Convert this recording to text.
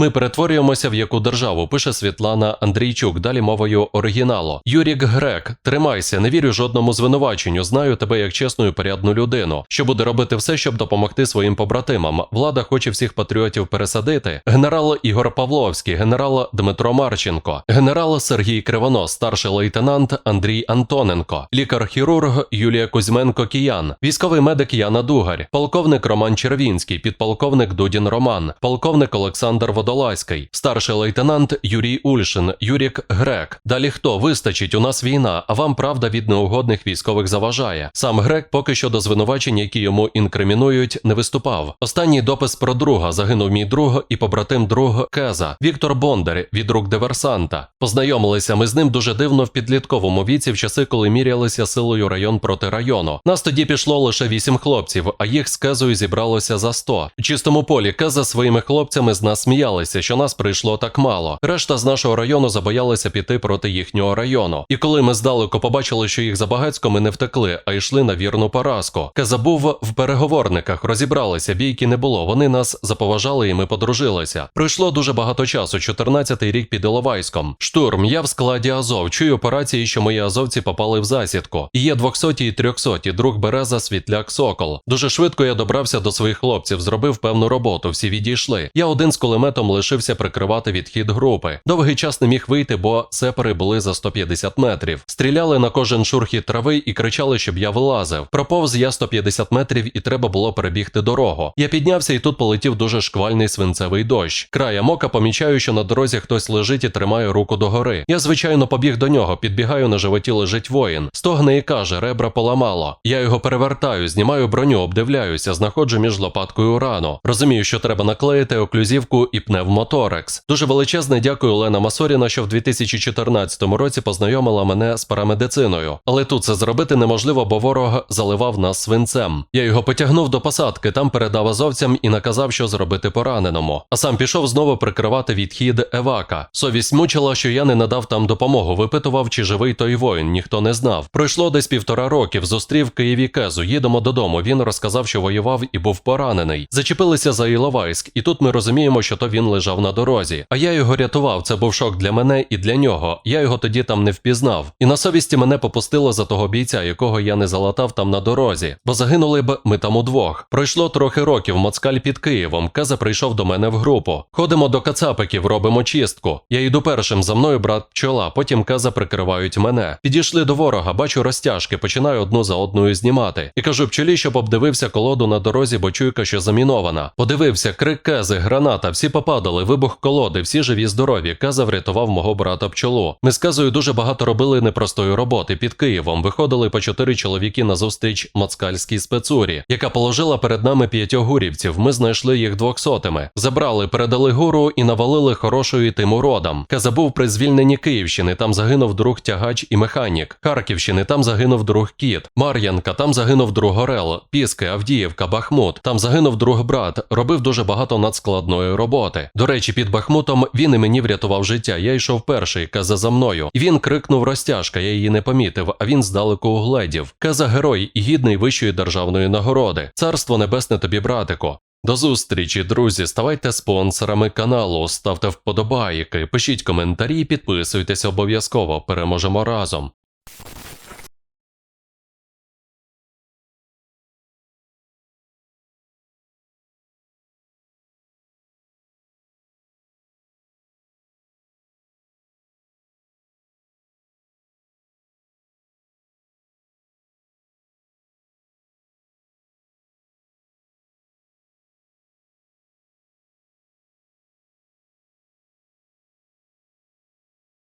Ми перетворюємося в яку державу, пише Світлана Андрійчук, далі мовою оригіналу. Юрік Грек, тримайся, не вірю жодному звинуваченню. Знаю тебе як чесну і порядну людину, що буде робити все, щоб допомогти своїм побратимам. Влада хоче всіх патріотів пересадити. Генерал Ігор Павловський, генерал Дмитро Марченко, генерал Сергій Кривонос, старший лейтенант Андрій Антоненко, лікар-хірург Юлія Кузьменко Киян, військовий медик Яна Дугарь, полковник Роман Червінський, підполковник Дудін Роман, полковник Олександр Водолазький, старший лейтенант Юрій Ульшин, Юрік Грек. Далі хто вистачить? У нас війна, а вам правда від неугодних військових заважає. Сам Грек поки що до звинувачень, які йому інкримінують, не виступав. Останній допис про друга загинув мій друг і побратим друг Кеза Віктор Бондар від рук диверсанта. Познайомилися ми з ним дуже дивно в підлітковому віці в часи, коли мірялися силою район проти району. Нас тоді пішло лише вісім хлопців, а їх з Кезою зібралося за сто. В чистому полі Кеза своїми хлопцями з нас сміялися, що нас прийшло так мало. Решта з нашого району забоялися піти проти їхнього району. І коли ми здалеку побачили, що їх забагацько, ми не втекли, а йшли на вірну поразку. Кеза був в переговорниках, розібралися, бійки не було. Вони нас заповажали і ми подружилися. Пройшло дуже багато часу. 14-й рік під Іловайськом. Штурм. Я в складі Азов. Чую по рації, що мої азовці попали в засідку. І є 200 і 300, друг Береза, Світляк, Сокол. Дуже швидко я добрався до своїх хлопців, зробив певну роботу. Всі відійшли. Я один з кулеметом лишився прикривати відхід групи. Довгий час не міг вийти, бо сепари були за 150 метрів. Стріляли на кожен шурхіт трави і кричали, щоб я вилазив. Проповз я 150 метрів і треба було перебігти дорогу. Я піднявся і тут полетів дуже шквальний свинцевий дощ. Краєм ока помічаю, що на дорозі хтось лежить і тримає руку догори. Я, звичайно, побіг до нього, підбігаю на животі лежить воїн. Стогне і каже, ребра поламало. Я його перевертаю, знімаю броню, обдивляюся, знаходжу між лопаткою рану. Розумію, що треба наклеїти оклюзівку і пневмоторекс. Дуже величезне дякую Олена Масоріна, що в 2014 році познайомила мене з парамедициною. Але тут це зробити неможливо, бо ворог заливав нас свинцем. Я його потягнув до посадки, там передав азовцям і наказав, що зробити пораненому. А сам пішов знову прикривати відхід Евака. Совість мучила, що я не надав там допомогу. Випитував, чи живий той воїн, ніхто не знав. Пройшло десь півтора років. Зустрів Києві Кезу. Їдемо додому. Він розказав, що воював і був поранений. Зачепилися за Іловайськ, і тут ми розуміємо, що то він лежав на дорозі. А я його рятував. Це був шок для мене і для нього. Я його тоді там не впізнав. І на совісті мене попустило за того бійця, якого я не залатав там на дорозі. Бо загинули б ми там удвох. Пройшло трохи років. Моцкаль під Києвом. Кеза прийшов до мене в групу. Ходимо до кацапиків, робимо чистку. Я йду першим за мною брат пчола, потім Кеза прикривають мене. Підійшли до ворога, бачу розтяжки, починаю одну за одною знімати. І кажу пчолі, щоб обдивився колоду на дорозі, бо чуйка, що замінована. Подивився, крик Кези, граната, всі попадали, вибух колоди, всі живі здорові. Кеза врятував мого брата пчолу. Ми з Кезою дуже багато робили непростої роботи під Києвом. Виходили по чотири чоловіки на зустріч моцкальській спецурі, яка положила перед нами п'ятьох гурівців. Ми знайшли їх двохсотими. Забрали, передали гуру і навалили хорошою тим уродам. Кеза був при звільненні Київщини. Там загинув друг тягач і механік. Харківщини там загинув друг кіт. Мар'янка там загинув друг Горел. Піски, Авдіївка, Бахмут. Там загинув друг брат. Робив дуже багато надскладної роботи. До речі, під Бахмутом він і мені врятував життя. Я йшов перший, каза за мною. Він крикнув розтяжка. Я її не помітив, а він здалеку угледів. Каза герой і гідний вищої державної нагороди. Царство небесне тобі, братико. До зустрічі, друзі. Ставайте спонсорами каналу, ставте вподобайки, пишіть коментарі, підписуйтесь обов'язково. Переможемо разом.